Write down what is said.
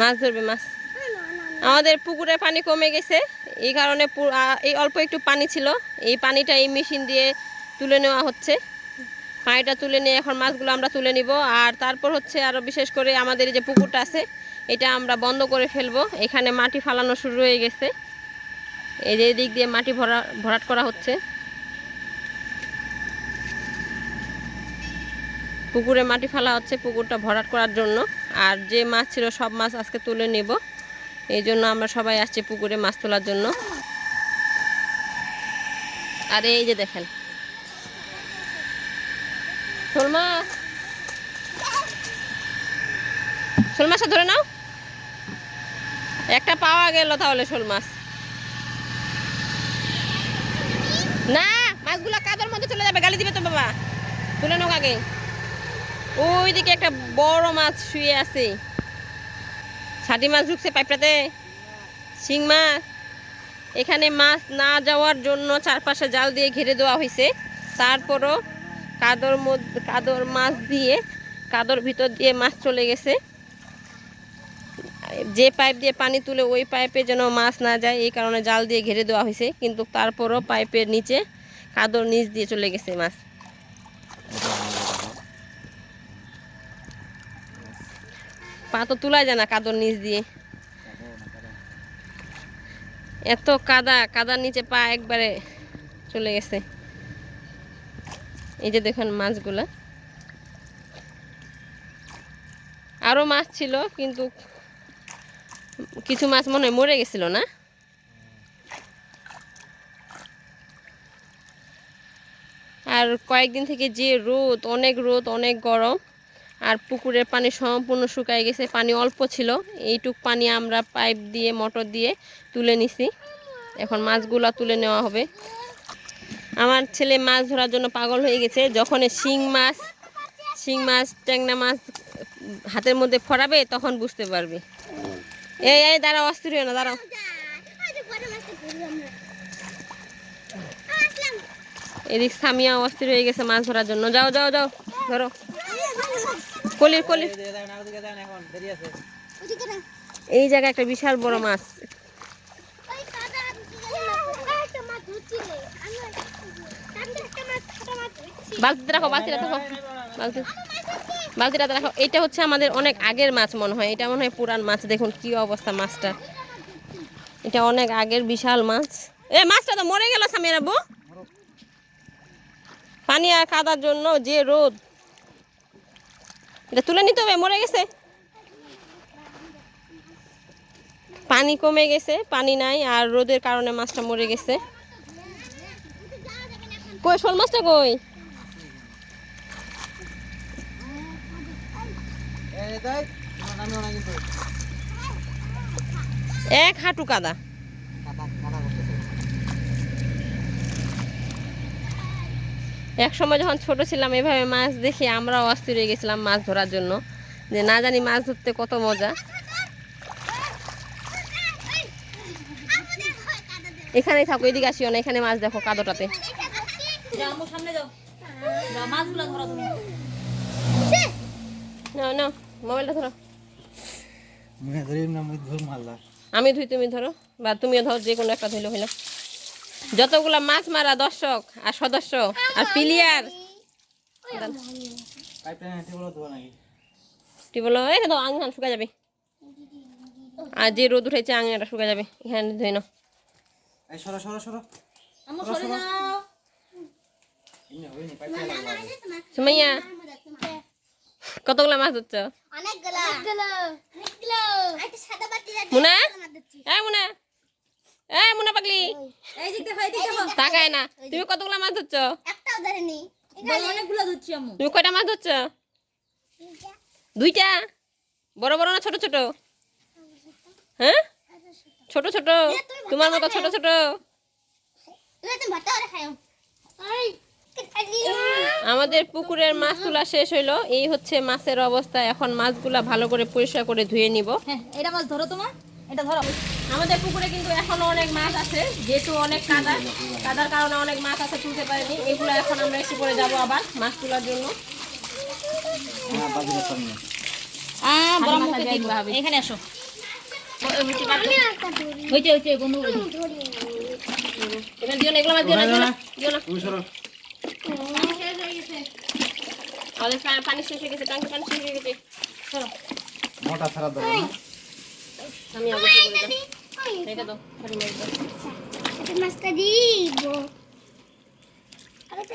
মাছ ধরবে, মাছ। আমাদের পুকুরে পানি কমে গেছে। এই কারণে এই অল্প একটু পানি ছিল। এই পানিটা এই মেশিন দিয়ে তুলে নেওয়া হচ্ছে। পানিটা তুলে নিয়ে এখন মাছগুলো আমরা তুলে নিব। আর তারপর হচ্ছে আরও বিশেষ করে আমাদের এই যে পুকুরটা আছে, এটা আমরা বন্ধ করে ফেলব। এখানে মাটি ফালানো শুরু হয়ে গেছে। এই যে দিক দিয়ে মাটি ভরা ভরাট করা হচ্ছে। পুকুরে মাটি ফেলা হচ্ছে, পুকুরটা ভরাট করার জন্য। আর যে মাছ ছিল, সব মাছ আজকে তুলে নেব। এই জন্য আমরা সবাই আসছি পুকুরে মাছ তোলার জন্য। আর এই যে দেখেন। শোল মাছ ধরে নাও। একটা পাওয়া গেল তাহলে শোল মাছ না, মাছগুলো কাদার মধ্যে চলে যাবে, গালি দিবে তো বাবা। তুলে নাও আগে। ওইদিকে একটা বড় মাছ শুয়ে আছে। ছাটি মাছ ঢুকছে পাইপটাতে। শিং মাছ। এখানে মাছ না যাওয়ার জন্য চারপাশে জাল দিয়ে ঘিরে দেওয়া হয়েছে তারপরও কাদর মধ্যে কাদর মাছ দিয়ে, কাদর ভিতর দিয়ে মাছ চলে গেছে। যে পাইপ দিয়ে পানি তুলে ওই পাইপে যেন মাছ না যায়, এই কারণে জাল দিয়ে ঘিরে দেওয়া হয়েছে কিন্তু তারপরও পাইপের নিচে কাদর নিচ দিয়ে চলে গেছে মাছ। পা তো তোলা যায় না কাদর নিচ দিয়ে। এত কাদা, কাদার নিচে পা একবারে চলে গেছে। এই যে দেখুন মাছগুলা। আরও মাছ ছিল, কিন্তু কিছু মাছ মনে হয় মরে গেছিল না? আর কয়েকদিন থেকে যে রোদ, অনেক রোদ, অনেক গরম। আর পুকুরের পানি সম্পূর্ণ শুকায় গেছে, পানি অল্প ছিল। এইটুক পানি আমরা পাইপ দিয়ে, মোটর দিয়ে তুলে নিছি। এখন মাছগুলো তুলে নেওয়া হবে। আমার ছেলে মাছ ধরার জন্য পাগল হয়ে গেছে। যখন শিং মাছ শিং মাছ ট্যাংনা মাছ হাতের মধ্যে ফরাবে তখন বুঝতে পারবে। এই এই, দাঁড়াও, অস্থির হয়ে না, দাঁড়াও। এদিক সামিয়া অস্থির হয়ে গেছে মাছ ধরার জন্য। যাও যাও যাও, ধরো। কলির কলির। এই জায়গায় একটা বিশাল বড় মাছ। বালতিতে রাখো, বালতিটা রাখো। বালতি বালতিটাতে রাখো। এটা হচ্ছে আমাদের অনেক আগের মাছ মনে হয়। এটা মনে হয় পুরান মাছ। দেখুন কি অবস্থা মাছটা। এটা অনেক আগের বিশাল মাছ। এ, মাছটা তো মরে গেল সামিয়ার আব্বু পানি আর কাদার জন্য যে রোদ। এটা তুলে নিতে হবে মরে গেছে। পানি কমে গেছে পানি নাই আর রোদের কারণে মাছটা মরে গেছে। কই শোল মাছটা কই? এক হাঁটু কাদা। এক সময় যখন ছোট ছিলাম এভাবে মাছ দেখে আমরাও অস্থির হয়ে গেছিলাম মাছ ধরার জন্য। যে না জানি মাছ ধরতে কত মজা। এখানেই থাকো এদিকে আসিও না এখানে মাছ দেখো কাদোটাতে। আমি ধুই তুমি ধরো বা তুমিও ধরো যে কোনো একটা ধুইলে হইল যতগুলা মাছ মারা দর্শক আর সদস্য আর প্লেয়ার। টেবল এই তো আঙান শুকা যাবে। আর যে রোদ উঠেছে শুকা যাবে। এখানে ধুই নাও। সরো সরো সরো। সুমাইয়া কতগুলা মাছ ধরছ? মুনা? এই মুনা। এই মুনা পাগলি। এই দিক দেখো এই দিক দেখো। তাকায় না। তুমি কতগুলা মাছ ধরছ? একটাও ধরেনি। অনেকগুলো ধরছি আম্মু তুমি কয়টা মাছ ধরছ? দুইটা। বড় বড় না ছোট ছোট? হ্যাঁ? ছোট ছোট। তোমার মতো ছোট ছোট। আমাদের পুকুরের মাছ তোলা শেষ হইল। এই হচ্ছে মাছের অবস্থা। এখন মাছগুলা ভালো করে পরিষ্কার করে ধুয়ে নিব। হ্যাঁ এটা মাছ ধরো তোমার। এটা ধরো আমাদের পুকুরে কিন্তু এখনও অনেক মাছ আছে যেহেতু অনেক কাদা কাদার কারণে অনেক মাছ আছে তুলতে পারেনি। এগুলো এখন আমরা একটু করে যাব আবার মাছ তোলার জন্য। এখানে আসো। হইতে হইতে না এগুলো দিও পানি শেষ গেছে ট্যাঙ্কি পানি শেষ গেছে। মোটা ছাড়া দেবো আমি আগে করে দাও এটা দাও হাড়ি মাছ দাও মাছটা দিব। আরে তো